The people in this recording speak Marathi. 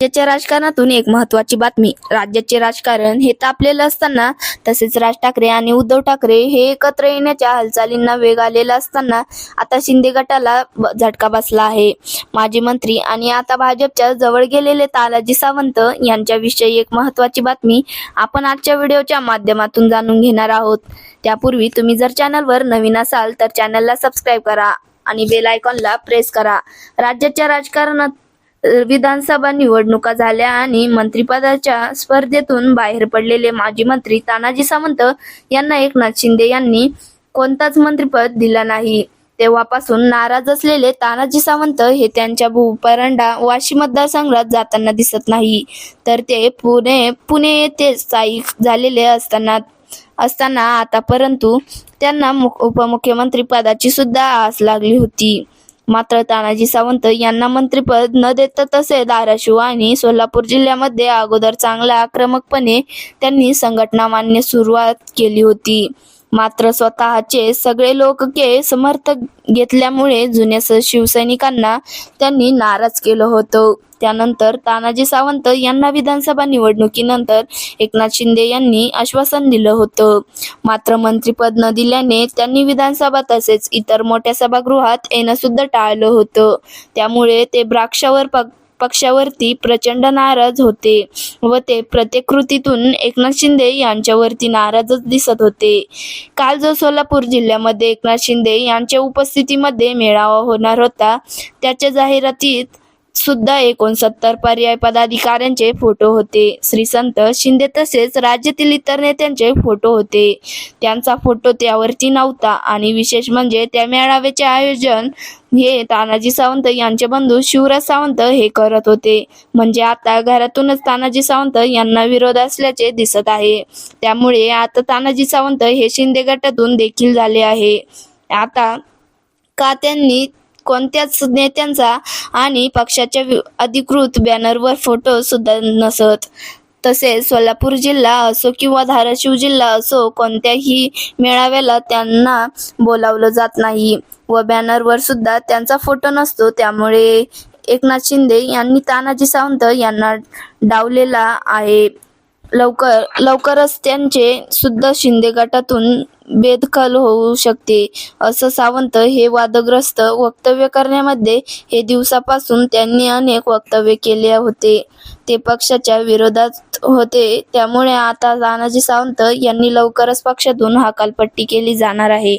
राज्याच्या राजकारणातून एक महत्वाची बातमी. राज्याचे राजकारण हे तापलेलं असताना तसेच राज ठाकरे आणि उद्धव ठाकरे हे एकत्र येण्याच्या हालचालींना वेग आलेला असताना आता शिंदे गटाला झटका बसला आहे. माजी मंत्री आणि आता भाजपच्या जवळ गेलेले तालाजी सावंत यांच्याविषयी एक महत्वाची बातमी आपण आजच्या व्हिडिओच्या माध्यमातून जाणून घेणार आहोत. त्यापूर्वी तुम्ही जर चॅनलवर नवीन असाल तर चॅनलला सबस्क्राईब करा आणि बेल आयकॉनला प्रेस करा. राज्याच्या राजकारणात विधानसभा निवडणुका झाल्या आणि मंत्रिपदाच्या स्पर्धेतून बाहेर पडलेले माजी मंत्री तानाजी सावंत यांना एकनाथ शिंदे यांनी कोणताच मंत्रिपद दिला नाही. तेव्हापासून नाराज असलेले तानाजी सावंत हे त्यांच्या भूपरंडा वाशी मतदारसंघात जाताना दिसत नाही. तर ते पुणे पुणे येथे स्थायिक झालेले असताना असताना आता परंतु त्यांना मुख- उपमुख्यमंत्री पदाची सुद्धा आस लागली होती. मात्र तानाजी सावंत यांना मंत्रिपद न देता तसे धाराशिव आणि सोलापूर जिल्ह्यामध्ये अगोदर चांगल्या आक्रमकपणे त्यांनी संघटना मान्य सुरुवात केली होती. मात्र स्वतःचे सगळे लोकके समर्थक घेतल्यामुळे जुन्या स- शिवसैनिकांना त्यांनी नाराज केलं होतं. त्यानंतर तानाजी सावंत यांना विधानसभा निवडणुकीनंतर एकनाथ शिंदे यांनी आश्वासन दिलं होतं. मात्र मंत्रीपद न दिल्याने त्यांनी विधानसभा तसेच इतर मोठ्या सभागृहात येणं सुद्धा टाळलं होतं. त्यामुळे ते द्राक्षावर पक पक्षावरती प्रचंड नाराज होते व ते प्रत्येक कृतीतून एकनाथ शिंदे यांच्यावरती नाराजच दिसत होते. काल जो सोलापूर जिल्ह्यामध्ये एकनाथ शिंदे यांच्या उपस्थितीमध्ये मेळावा होणार होता त्याच्या जाहिरातीत सुद्धा एकोणसत्तर पर्याय पदाधिकाऱ्यांचे फोटो होते. श्री संत शिंदे तसेच राज्यातील इतर नेत्यांचे फोटो होते. त्यांचा फोटो त्यावरती नव्हता आणि विशेष म्हणजे त्या मेळाव्याचे आयोजन हे तानाजी सावंत यांचे बंधू शिवराज सावंत हे करत होते. म्हणजे आता घरातूनच तानाजी सावंत यांना विरोध असल्याचे दिसत आहे. त्यामुळे आता तानाजी सावंत हे शिंदे गटातून देखील झाले आहे. आता का त्यांनी कोणत्याच नेत्यांचा आणि पक्षाच्या अधिकृत बॅनरवर फोटो सुद्धा नसत. तसेच सोलापूर जिल्हा असो किंवा धाराशिव जिल्हा असो कोणत्याही मेळाव्याला त्यांना बोलावलं जात नाही व बॅनरवर सुद्धा त्यांचा फोटो नसतो. त्यामुळे एकनाथ शिंदे यांनी तानाजी सावंत यांना डावलेला आहे. लवकर लवकरच त्यांचे सुद्धा शिंदे गटातून बेदखल होऊ शकते असं सावंत हे वादग्रस्त वक्तव्य करण्यामध्ये हे दिवसापासून त्यांनी अनेक वक्तव्य केले होते. ते पक्षाच्या विरोधात होते त्यामुळे आता तानाजी सावंत यांनी लवकरच पक्षातून हकालपट्टी केली जाणार आहे.